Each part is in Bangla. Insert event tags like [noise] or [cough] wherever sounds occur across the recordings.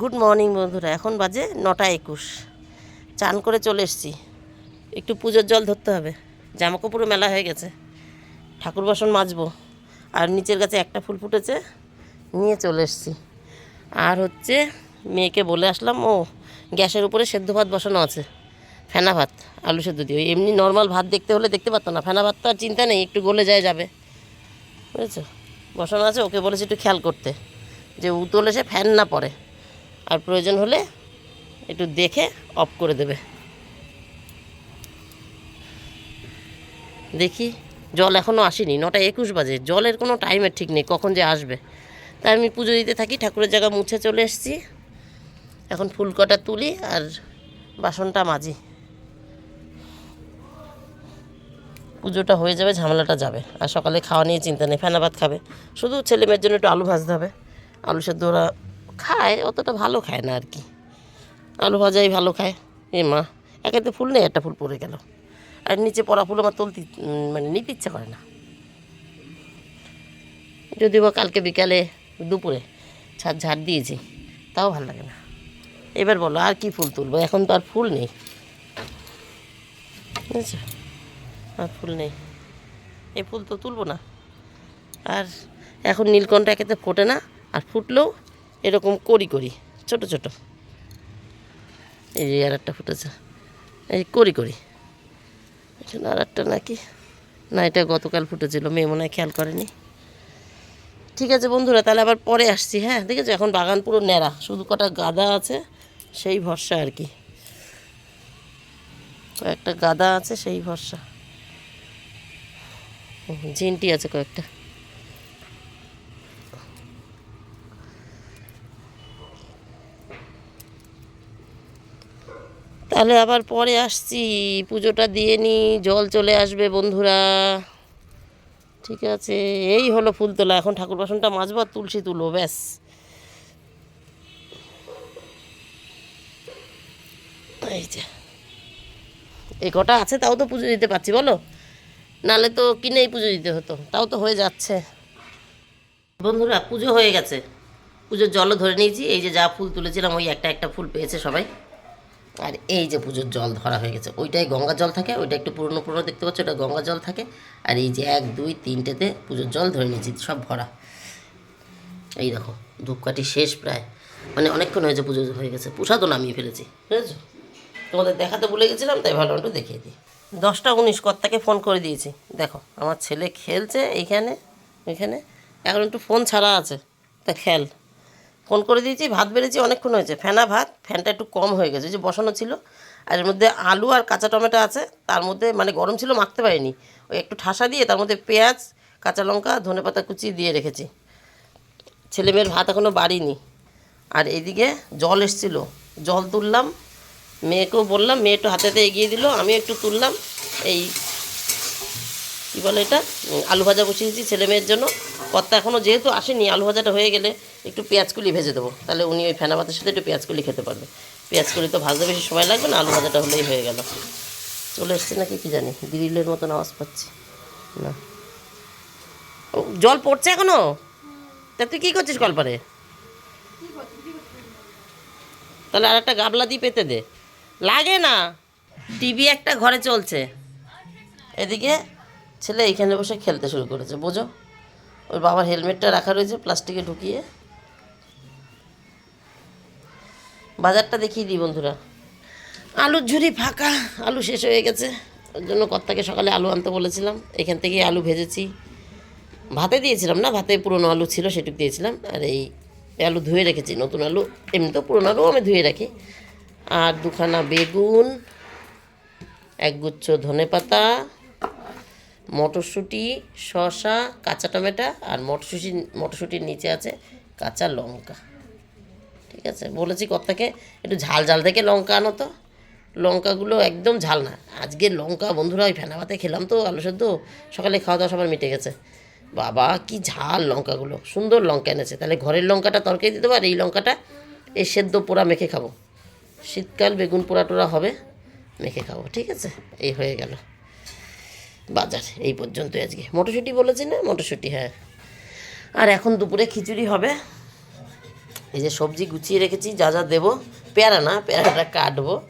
গুড মর্নিং বন্ধুরা। এখন বাজে নটা একুশ। চান করে চলে এসেছি। একটু পুজোর জল ধরতে হবে। জামা কাপড়ও মেলা হয়ে গেছে। ঠাকুর বাসন মাজবো। আর নিচের কাছে একটা ফুল ফুটেছে। নিয়ে চলে এসছি। আর হচ্ছে মেয়েকে বলে আসলাম, ও, গ্যাসের উপরে সেদ্ধ ভাত বসানো আছে। ফেনা ভাত, আলু সেদ্ধ দিয়ে। এমনি নর্মাল ভাত দেখতে হলে দেখতে পারতো না। ফেনা ভাত তো আর চিন্তা নেই, একটু গলে যায় যাবে। বুঝেছ? বসানো আছে, ওকে বলেছে একটু খেয়াল করতে। যে উতলে সে ফ্যান না পড়ে। আর প্রয়োজন হলে একটু দেখে অফ করে দেবে। দেখি, জল এখনও আসেনি, নটা একুশ বাজে, জলের কোনো টাইমের ঠিক নেই, কখন যে আসবে। তাই আমি পুজো দিতে থাকি, ঠাকুরের জায়গা মুছে চলে এসেছি। এখন ফুল কটা তুলি আর বাসনটা মাজি। পুজোটা হয়ে যাবে, ঝামেলাটা যাবে। আর সকালে খাওয়া নিয়ে চিন্তা নেই, ফেনা ভাত খাবে। শুধু ছেলে মেয়ের জন্য একটু আলু ভাজতে হবে। আলু সেদ্ধ ওরা খায়, অতটা ভালো খায় না আর কি। আলু ভাজাই ভালো খায়। এ মা একেতে ফুল নেই, একটা ফুল পড়ে গেল। আর নিচে পড়া ফুল আমার তুলতে মানে নিতে ইচ্ছে করে না। যদিও বা কালকে বিকালে দুপুরে ছাদ ঝাড় দিয়েছি, তাও ভালো লাগে না। এবার বলো, আর কি ফুল তুলবো? এখন তো আর ফুল নেই। আর ফুল নেই। এই ফুল তো তুলবো না। আর এখন নীলকণ্ঠ একেতে ফোটে না, আর ফুটলেও এরকম করি করি, ছোট ছোট। এই যে আর একটা ফুটেছে, এই করি করি। আর একটা নাকি? না, এটা গতকাল ফুটেছিল, মেয়ে মনে হয় খেয়াল করেনি। ঠিক আছে বন্ধুরা, তাহলে আবার পরে আসছি হ্যাঁ? ঠিক আছে, এখন বাগান পুরো ন্যাড়া, শুধু কটা গাদা আছে, সেই ভরসা আর কি। কয়েকটা গাদা আছে, সেই ভরসা। ঝিনটি আছে কয়েকটা। তাহলে আবার পরে আসছি। পুজোটা দিয়ে নি জল চলে আসবে বন্ধুরা। ঠিক আছে, এই হলো ফুল তোলা এখন ঠাকুর বাসনটা মাজবো আর তুলসী তুলো ব্যাস। এই যে, এই কটা আছে তাও তো পুজো দিতে পারছি, বলো? নালে তো কিনেই পুজো দিতে হতো, তাও তো হয়ে যাচ্ছে। বন্ধুরা, পুজো হয়ে গেছে। পুজোর জলও ধরে নিয়েছি, এই যে যা ফুল তুলেছিলাম, ওই একটা একটা ফুল পেয়েছে সবাই। আর এই যে পুজোর জল ধরা হয়ে গেছে, ওইটাই গঙ্গা জল থাকে, ওইটা একটু পুরনো পুরনো দেখতে পাচ্ছ, ওটা গঙ্গা জল থাকে। আর এই যে এক, দুই, তিনটেতে পুজোর জল ধরে নিয়েছি, সব ভরা। এই দেখো, ধূপকাঠি শেষ প্রায়। মানে অনেকক্ষণ হয়েছে পুজো হয়ে গেছে, প্রসাদও নামিয়ে ফেলেছি, বুঝেছ? তোমাদের দেখাতে ভুলে গেছিলাম, তাই ভালো একটু দেখিয়ে দিই। দশটা উনিশ কর্তাকে ফোন করে দিয়েছি, দেখো, আমার ছেলে খেলছে এইখানে, ওইখানে, এখন একটু ফোন ছাড়া আছে, তা খেল। ফোন করে দিয়েছি, ভাত বেড়েছি, অনেকক্ষণ হয়েছে। ফেনা ভাত, ফ্যানটা একটু কম হয়ে গেছে যে বসানো ছিল। আর এর মধ্যে আলু আর কাঁচা টমেটো আছে, তার মধ্যে মানে গরম ছিল, মাখতে পারিনি। ওই একটু ঠাসা দিয়ে তার মধ্যে পেঁয়াজ, কাঁচা লঙ্কা, ধনে পাতা কুচি দিয়ে রেখেছি। ছেলে মেয়ের ভাত এখনও বাড়িনি। আর এইদিকে জল এসছিল, জল তুললাম। মেয়েকেও বললাম, মেয়ে একটু হাতেতে এগিয়ে দিল আমি একটু তুললাম। এই কী বলে এটা? আলু ভাজা বসিয়েছি ছেলে মেয়ের জন্য। কর্তা এখনও যেহেতু আসেনি, আলু ভাজাটা হয়ে গেলে একটু পেঁয়াজকুলি ভেজে দেবো। তাহলে উনি ওই ফেনা ভাতের সাথে একটু পেঁয়াজকুলি খেতে পারবে। পেঁয়াজকুলি তো ভাজতে বেশি সময় লাগবে না, আলু ভাজাটা হলেই হয়ে গেল। চলে এসছে নাকি কি জানি, গ্রিলের মতন আওয়াজ পাচ্ছি। না। জল পড়ছে এখনও তা তুই কী করছিস কলপারে? তাহলে আর একটা গাবলা দিয়ে পেতে দে। লাগে না। টিভি একটা ঘরে চলছে। এদিকে ছেলে এইখানে বসে খেলতে শুরু করেছে, বোঝো? ওর বাবার হেলমেটটা রাখা রয়েছে প্লাস্টিকে ঢুকিয়ে। বাজারটা দেখিয়ে দিই বন্ধুরা। আলুর ঝুড়ি ফাঁকা, আলু শেষ হয়ে গেছে। ওর জন্য কর্তাকে সকালে আলু আনতে বলেছিলাম। এখান থেকেই আলু ভেজেছি। ভাতে দিয়েছিলাম না? ভাতে পুরনো আলু ছিল সেটুকু দিয়েছিলাম। আর এই আলু ধুয়ে রেখেছি, নতুন আলু। এমনিতেও পুরনো আলু আমি ধুয়ে রাখি। আর দুখানা বেগুন একগুচ্ছ ধনে পাতা মটরশুঁটি, শসা, কাঁচা টমেটো আর মটরশুঁটি, মটরশুঁটির নিচে আছে কাঁচা লঙ্কা। ঠিক আছে? বলেছি কর্তাকে, একটু ঝাল ঝাল থেকে লঙ্কা আনো তো। লঙ্কাগুলো একদম ঝাল না। আজকে লঙ্কা, বন্ধুরা, ওই ফেনা ভাতে খেলাম তো, আলু সেদ্ধ। সকালে খাওয়া দাওয়া সবার মিটে গেছে। বাবা, কি ঝাল লঙ্কাগুলো। সুন্দর লঙ্কা এনেছে। তাহলে ঘরের লঙ্কাটা তরকারি দিতে পারে? এই লঙ্কাটা এই সেদ্ধ পোড়া মেখে খাব। শীতকাল বেগুন পোড়া টোড়া হবে, মেখে খাব। ঠিক আছে? এই হয়ে গেল। বাজার, এই পর্যন্তই আজকে। মটরশুঁটি বলেছি না? মটরশুঁটি হ্যাঁ। আর এখন দুপুরে খিচুড়ি হবে। এই যে সবজি গুছিয়ে রেখেছি, যা যা দেবো। পেয়ারা না, পেয়ারাটা কাটবো।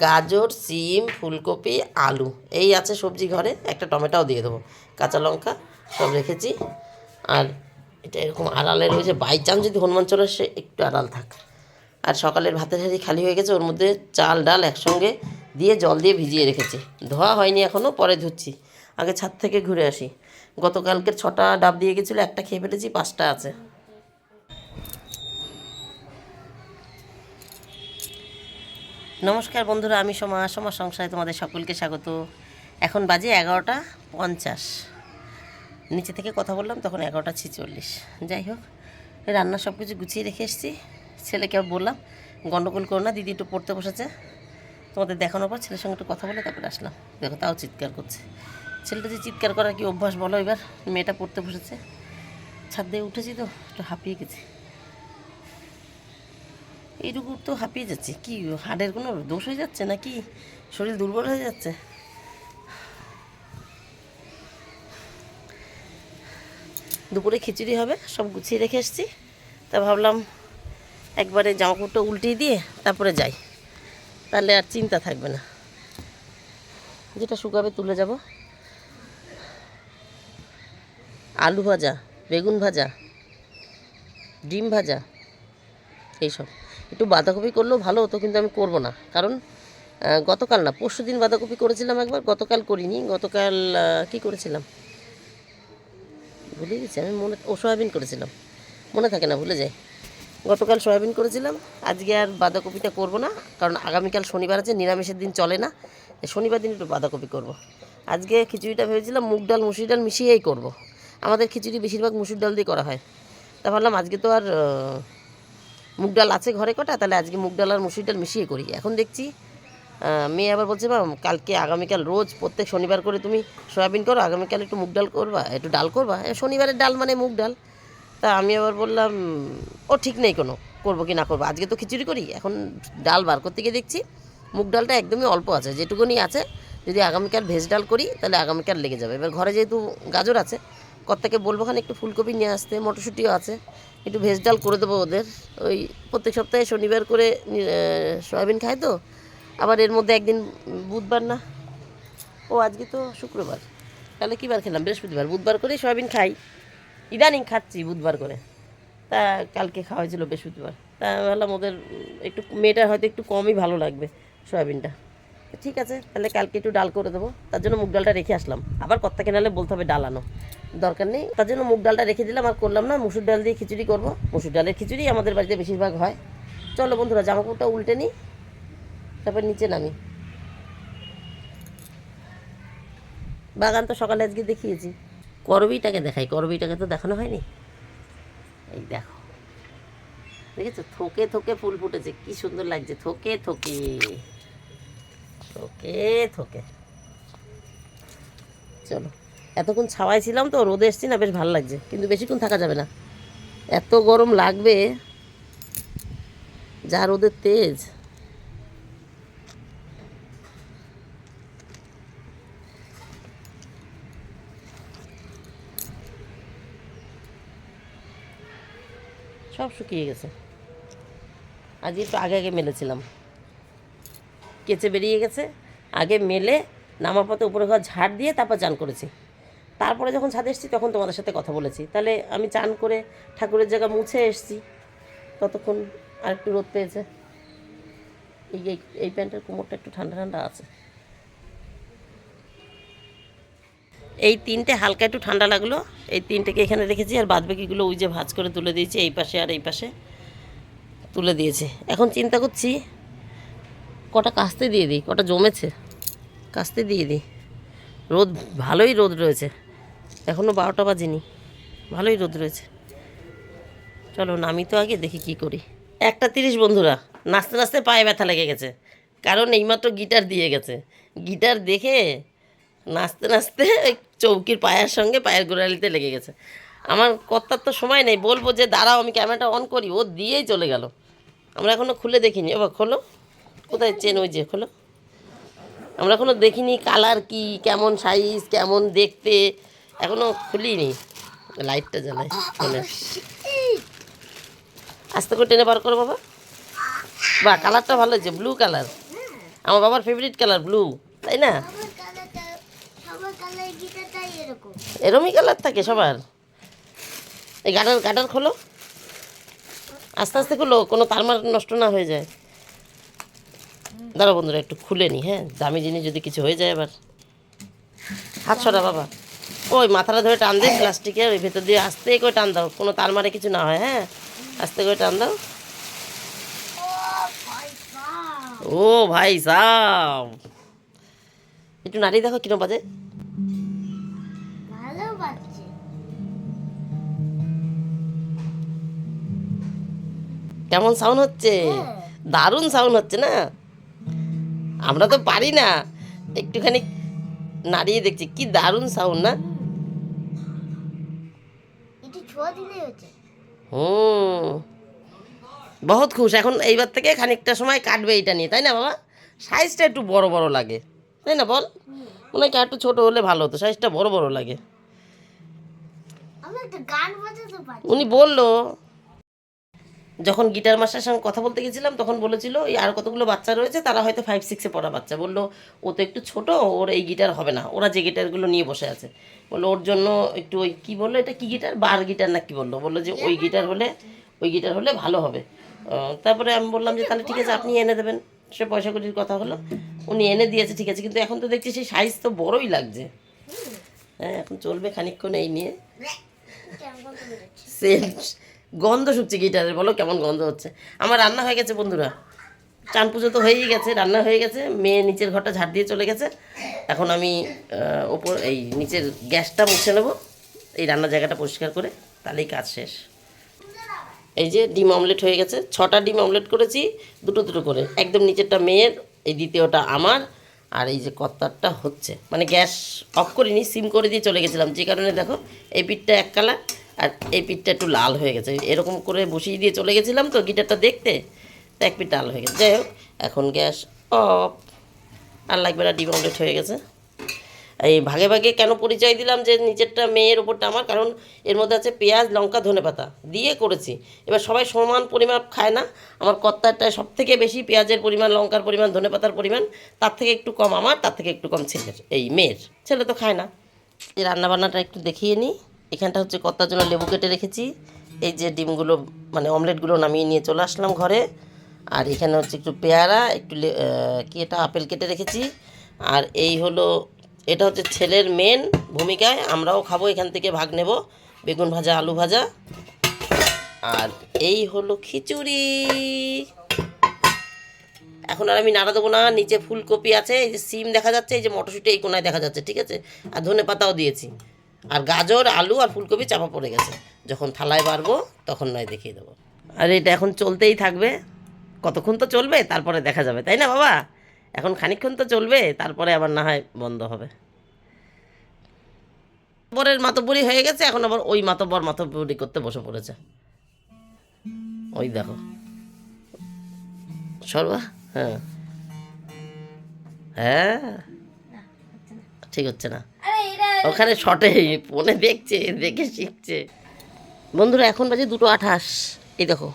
গাজর, সিম, ফুলকপি, আলু, এই আছে সবজি ঘরে। একটা টমেটোও দিয়ে দেবো। কাঁচা লঙ্কা সব রেখেছি। আর এটা এরকম আড়ালে রয়েছে বাই চান্স যদি হনুমান চলে আসে, একটু আড়াল থাক। আর সকালের ভাতের হাঁড়ি খালি হয়ে গেছে, ওর মধ্যে চাল, ডাল একসঙ্গে দিয়ে জল দিয়ে ভিজিয়ে রেখেছি। ধোয়া হয়নি এখনও পরে ধুচ্ছি। আগে ছাদ থেকে ঘুরে আসি। গতকালকের ছটা ডাব দিয়ে গেছিল, একটা খেয়ে ফেলেছি, পাঁচটা আছে। নমস্কার বন্ধুরা, আমি সোমা সোমা সংসারে তোমাদের সকলকে স্বাগত। এখন বাজে এগারোটা পঞ্চাশ। নিচে থেকে কথা বললাম, তখন এগারোটা ছিচল্লিশ। যাই হোক, রান্না সব কিছু গুছিয়ে রেখে এসেছি। ছেলেকে বললাম, গন্ডগোল করো না, দিদি একটু পড়তে বসেছে। তোমাদের দেখানোর পর ছেলের সঙ্গে একটু কথা বলে তারপরে আসলাম। দেখো, তাও চিৎকার করছে। ছেলেটা যে চিৎকার করার কি অভ্যাস বলো এবার? মেয়েটা পড়তে বসেছে। ছাদ দিয়ে উঠেছি তো, একটু হাঁপিয়ে গেছি। এইটুকু তো হাঁপিয়ে যাচ্ছে। কি, হাড়ের কোনো দোষ হয়ে যাচ্ছে নাকি? শরীর দুর্বল হয়ে যাচ্ছে? দুপুরে খিচুড়ি হবে, সব গুছিয়ে রেখে এসেছি। তা ভাবলাম একবারে জামাকাপড়টা উল্টিয়ে দিয়ে তারপরে যাই। তাহলে আর চিন্তা থাকবে না। যেটা শুকাবে তুলে যাব। আলু ভাজা, বেগুন ভাজা, ডিম ভাজা, এইসব। একটু বাঁধাকপি করলেও ভালো হতো, কিন্তু আমি করব না। কারণ গতকাল না, পরশু দিন বাঁধাকপি করেছিলাম একবার, গতকাল করিনি। গতকাল কি করেছিলাম? ভুলে গেছি, আমি মনে, ও, সয়াবিন করেছিলাম। মনে থাকে না, ভুলে যাই গতকাল সয়াবিন করেছিলাম, আজকে আর বাঁধাকপিটা করব না, কারণ আগামীকাল শনিবার আছে, নিরামিষের দিন চলে না শনিবার দিন একটু বাঁধাকপি করব। আজকে খিচুড়িটা ভেবেছিলাম মুগ ডাল, মুসুর ডাল মিশিয়েই করব। আমাদের খিচুড়ি বেশিরভাগ মুসুর ডাল দিয়ে করা হয় তা ভাবলাম আজকে তো আর মুগ ডাল আছে ঘরে কটা, তাহলে আজকে মুগ ডাল আর মুসুর ডাল মিশিয়ে করি এখন দেখছি মেয়ে আবার বলছে, মা, কালকে আগামীকাল রোজ প্রত্যেক শনিবার করে তুমি সয়াবিন করো, আগামীকাল একটু মুগ ডাল করবা, একটু ডাল করবা শনিবারের ডাল মানে মুগ ডাল তা আমি আবার বললাম, ও ঠিক নেই কোনো, করব কি না করব? আজকে তো খিচুড়ি করি, এখন ডাল বার করতে গিয়ে দেখছি মুগ ডালটা একদমই অল্প আছে, যেটুকুনি আছে, যদি আগামীকাল ভেজ ডাল করি, তাহলে আগামীকাল লেগে যাবে। এবার ঘরে যেহেতু গাজর আছে, কর্তাকে বলব খানে একটু ফুলকপি নিয়ে আসতে, মটরশুঁটিও আছে, একটু ভেজ ডাল করে দেবো ওদের। ওই প্রত্যেক সপ্তাহে শনিবার করে সয়াবিন খায় তো, আবার এর মধ্যে একদিন বুধবার না, ও আজকে তো শুক্রবার, তাহলে কী বার খেলাম? বৃহস্পতিবার, বুধবার করে সয়াবিন খাই। ইদানিং খাচ্ছি বুধবার করে। তা কালকে খাওয়া হয়েছিল বৃহস্পতিবার। তা ভাবলাম ওদের একটু মেয়েটার হয়তো একটু কমই ভালো লাগবে সয়াবিনটা। ঠিক আছে, তাহলে কালকে একটু ডাল করে দেবো। তার জন্য মুগ ডালটা রেখে আসলাম। আবার কর্তা কেনালে বলতে হবে ডাল আনো দরকার নেই। তার জন্য মুগ ডালটা রেখে দিলাম, আর করলাম না, মুসুর ডাল দিয়ে খিচুড়ি করব। মুসুর ডালের খিচুড়ি আমাদের বাড়িতে বেশিরভাগ হয়। চলো বন্ধুরা, জামাকাপড়টা উল্টে নিই, তারপর নিচে নামি। বাগান তো সকালে আজকে দেখিয়েছি। করবিটাকে দেখাই, করবিটাকে তো দেখানো হয়নি? এই দেখো। দেখেছ? থোকে থোকে ফুল ফুটেছে, কি সুন্দর লাগছে। থোকে থোকে থোকে থোকে। চলো, এতক্ষণ ছাওয়াই ছিলাম তো, রোদে এসছি না, বেশ ভালো লাগছে। কিন্তু বেশিক্ষণ থাকা যাবে না। এত গরম লাগবে, যা রোদের তেজ সব শুকিয়ে গেছে। আজকে একটু আগে আগে মেলেছিলাম। কেচে বেরিয়ে গেছে। আগে মেলে, নামার পথে উপরে ঘর ঝাড় দিয়ে তারপর চান করেছি। তারপরে যখন ছাদে এসেছি তখন তোমাদের সাথে কথা বলেছি। তাহলে আমি চান করে ঠাকুরের জায়গা মুছে এসেছি। ততক্ষণ আর একটু রোদ পেয়েছে। এই- এই প্যান্টের কোমরটা একটু ঠান্ডা ঠান্ডা আছে। এই তিনটে হালকা একটু ঠান্ডা লাগল। এই তিনটেকে এখানে রেখেছি আর বাদ বাকিগুলো ওই যে ভাজ করে তুলে দিয়েছি, এই পাশে আর এই পাশে তুলে দিয়েছে। এখন চিন্তা করছি, কটা কাস্তে দিয়ে দিই, কটা জমেছে? কাস্তে দিয়ে দিই। রোদ, ভালোই রোদ রয়েছে। এখনও বারোটা বাজেনি, ভালোই রোদ রয়েছে। চলো নামি তো আগে, দেখি কি করি। একটা তিরিশ বন্ধুরা, নাচতে নাচতে পায়ে ব্যথা লেগে গেছে। কারণ এইমাত্র গিটার দিয়ে গেছে। গিটার দেখে নাচতে নাচতে চৌকির পায়ের সঙ্গে পায়ের গোড়ালিতে লেগে গেছে। আমার কর্তার তো সময় নেই, বলব যে দাঁড়াও, আমি ক্যামেরাটা অন করি। ও দিয়েই চলে গেল। আমরা এখনও খুলে দেখিনি। এবার খোলো। কোথায় চেন? ওই যে, খোলো। আমরা এখনও দেখিনি কালার কি, কেমন সাইজ কেমন দেখতে। এখনও খুলিনি। লাইটটা জ্বালাই ফোনে আস্তে করে টেনে বার করো বাবা। বা কালারটা ভালো হয়েছে। ব্লু কালার আমার বাবার ফেভারিট কালার ব্লু তাই না? এরমই কালার থাকে সবার? এই গাটার গাটার খোলো। আস্তে আস্তে খোলো, কোনো তারমার নষ্ট না হয়ে যায়। দাঁড়া বন্ধুরা, একটু খুলে নি হ্যাঁ? দামি জিনিস যদি কিছু হয়ে যায় আবার। হাত সরা, বাবা। ওই মাথাটা ধরে টান দে প্লাস্টিকে ওই ভেতর দিয়ে আস্তে করে টান দাও। কোনো তার মারে কিছু না হয় হ্যাঁ? আস্তে করে টান দাও। ও ভাই সাব। একটু নাড়িয়ে দেখো কিরম বাজে। কেমন সাউন্ড হচ্ছে? দারুণ সাউন্ড হচ্ছে না? আমরা তো পারি না। একটুখানি নাড়িয়ে দেখছি। কি দারুণ সাউন্ড না? হুম। বহুত খুশ। এখন এইবার থেকে খানিকটা সময় কাটবে এটা নিয়ে। তাই না বাবা? সাইজটা একটু বড় বড় লাগে। তাই না বল? মনে হয় একটু ছোট হলে ভালো হতো। সাইজটা বড় বড় লাগে। উনি বলল যখন গিটার মাস্টার সঙ্গে কথা বলতে গেছিলাম তখন বলেছিল এই আর কতগুলো বাচ্চা রয়েছে তারা হয়তো ফাইভ সিক্সে পড়া বাচ্চা। বলল ও তো একটু ছোট ওর এই গিটার হবে না। ওরা যে গিটারগুলো নিয়ে বসে আছে। বলল ওর জন্য একটু ওই কী বলল এটা কি গিটার? বার গিটার না কি বলল। বলল যে ওই গিটার হলে ওই গিটার হলে ভালো হবে। তারপরে আমি বললাম যে তাহলে ঠিক আছে আপনি এনে দেবেন। সে পয়সা কটির কথা হলো উনি এনে দিয়েছে ঠিক আছে। কিন্তু এখন তো দেখছি সেই সাইজ তো বড়ই লাগছে। হ্যাঁ এখন চলবে খানিকক্ষণ এই নিয়ে। [laughs] সেন্ট গন্ধ শুকছে, গিটারের বলো কেমন গন্ধ হচ্ছে। আমার রান্না হয়ে গেছে বন্ধুরা। চান পুজো তো হয়েই গেছে, রান্না হয়ে গেছে। মেয়ে নিচের ঘরটা ঝাড় দিয়ে চলে গেছে। এখন আমি ওপর, এই নিচের গ্যাসটা মুছে নেব। এই রান্নার জায়গাটা পরিষ্কার করে, তাহলেই কাজ শেষ। এই যে ডিম অমলেট হয়ে গেছে। ছটা ডিম অমলেট করেছি, দুটো দুটো করে। একদম নিচেরটা মেয়ের, এই দ্বিতীয়টা আমার। আর এই যে কত্তারটা হচ্ছে। মানে গ্যাস অফ করিনি, সিম করে দিয়ে চলে গেছিলাম। যে কারণে দেখো, এই পিঠটা এক কালার। আর এই পিঠটা একটু লাল হয়ে গেছে। এরকম করে বসিয়ে দিয়ে চলে গেছিলাম তো গিটারটা দেখতে, তো এক পিঠ লাল হয়ে গেছে। যাই হোক, এখন গ্যাস অফ। আর লাগবে না ডিম হয়ে গেছে। এই ভাগে ভাগে কেন পরিচয় দিলাম যে নিচেরটা মেয়ের ওপরটা আমার, কারণ এর মধ্যে আছে পেঁয়াজ, লঙ্কা ধনেপাতা দিয়ে করেছি। এবার সবাই সমান পরিমাপ খায় না। আমার কর্তারটায় সব থেকে বেশি পেঁয়াজের পরিমাণ, লঙ্কার পরিমাণ ধনেপাতার পরিমাণ, তার থেকে একটু কম আমার, তার থেকে একটু কম ছেলের। এই মেয়ের। ছেলে তো খায় না। এই রান্নাবান্নাটা একটু দেখিয়ে নিই। এখানটা হচ্ছে কর্তার জন্য লেবু কেটে রেখেছি। এই যে ডিমগুলো মানে অমলেটগুলো নামিয়ে নিয়ে চলে আসলাম ঘরে। আর এখানে হচ্ছে একটু পেয়ারা, একটু কি এটা, আপেল কেটে রেখেছি। আর এই হলো, এটা হচ্ছে ছেলের মেন ভূমিকায়। আমরাও খাব, এখান থেকে ভাগ নেব, বেগুন ভাজা, আলু ভাজা। আর এই হলো খিচুড়ি। এখন আর আমি নাড়া দেবো না, নিচে ফুলকপি আছে, এই যে সিম দেখা যাচ্ছে, এই যে মটরশুঁটি এই কোনায় দেখা যাচ্ছে, ঠিক আছে? আর ধনে পাতাও দিয়েছি। আর গাজর, আলু আর ফুলকপি চাপা পড়ে গেছে। যখন থালায় বাড়বো, তখন নয় দেখিয়ে দেবো। আর এটা এখন চলতেই থাকবে। কতক্ষণ তো চলবে, তারপরে দেখা যাবে। তাই না, বাবা? এখন খানিকক্ষণ তো চলবে, তারপরে আবার না হয় বন্ধ হবে। বরের মাতব্বরি হয়ে গেছে, এখন আবার ওই মাতব্বর মাতব্বরি করতে বসে পড়েছে। ওই দেখো। সর্বা? হ্যাঁ। হ্যাঁ। ঠিক হচ্ছে না। ওখানে শটে ফোনে দেখছে, দেখে শিখছে। বন্ধুরা, এখন বাজে দুটো আঠাশ। এই দেখো,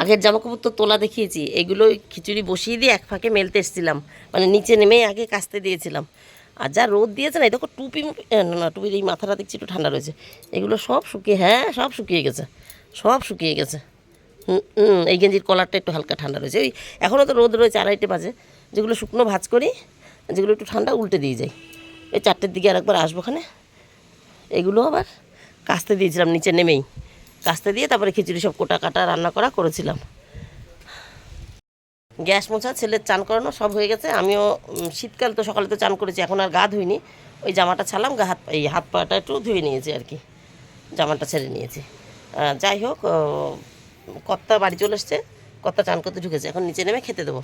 আগের জামা কাপড় তো তোলা দেখিয়েছি, এগুলো খিচুড়ি বসিয়ে দিয়ে এক ফাঁকে মেলতে এসেছিলাম। মানে নিচে নেমে আগে কাচতে দিয়েছিলাম। আর যা রোদ দিয়েছে না, এই দেখো টুপি না না, টুপির এই মাথাটা দেখছি একটু ঠান্ডা রয়েছে। এগুলো সব শুকিয়ে হ্যাঁ সব শুকিয়ে গেছে, সব শুকিয়ে গেছে। হুম এই গেঞ্জির কলারটা একটু হালকা ঠান্ডা রয়েছে। ওই এখনও তো রোদ রয়েছে আড়াইটে বাজে। যেগুলো শুকনো ভাজ করি, যেগুলো একটু ঠান্ডা, উল্টে দিয়ে যাই। এই চারটের দিকে আর একবার আসব ওখানে। এগুলো আবার কাস্তে দিয়েছিলাম, নিচে নেমেই। কাস্তে দিয়ে তারপরে খিচুড়ি সব কোটা কাটা, রান্না করা করেছিলাম। গ্যাস মোছা, ছেলের চান করানো সব হয়ে গেছে। আমিও শীতকাল তো সকালে তো চান করেছি, এখন আর গা ধুইনি। ওই জামাটা ছাড়লাম, গা হাত, এই হাত পাটা একটু ধুয়ে নিয়েছি আর কি। জামাটা ছেড়ে নিয়েছি। যাই হোক কর্তা বাড়ি চলে এসছে। কর্তা চান করতে ঢুকেছে। এখন নিচে নেমে খেতে দেবো।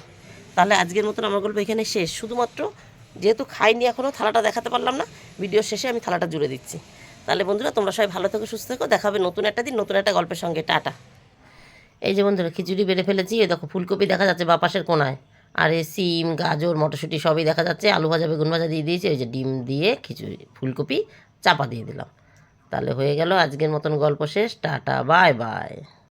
তাহলে আজকের মতন আমার গল্প এখানে শেষ। শুধুমাত্র যেহেতু খাইনি এখনও থালাটা দেখাতে পারলাম না। ভিডিও শেষে আমি থালাটা জুড়ে দিচ্ছি। তাহলে বন্ধুরা, তোমরা সবাই ভালো থেকো, সুস্থ থেকো। দেখাবে নতুন একটা দিন, নতুন একটা গল্পের সঙ্গে। টাটা। এই যে বন্ধুরা, খিচুড়ি বেড়ে ফেলেছি। এই দেখো, ফুলকপি দেখা যাচ্ছে বা পাশের কোনায়। আর এই সিম, গাজর, মটরশুঁটি সবই দেখা যাচ্ছে। আলু ভাজা, বেগুন ভাজা দিয়ে দিয়েছি। ওই যে ডিম দিয়ে খিচুড়ি, ফুলকপি চাপা দিয়ে দিলাম। তাহলে হয়ে গেল আজকের মতন গল্প শেষ। Ta-ta, bye bye.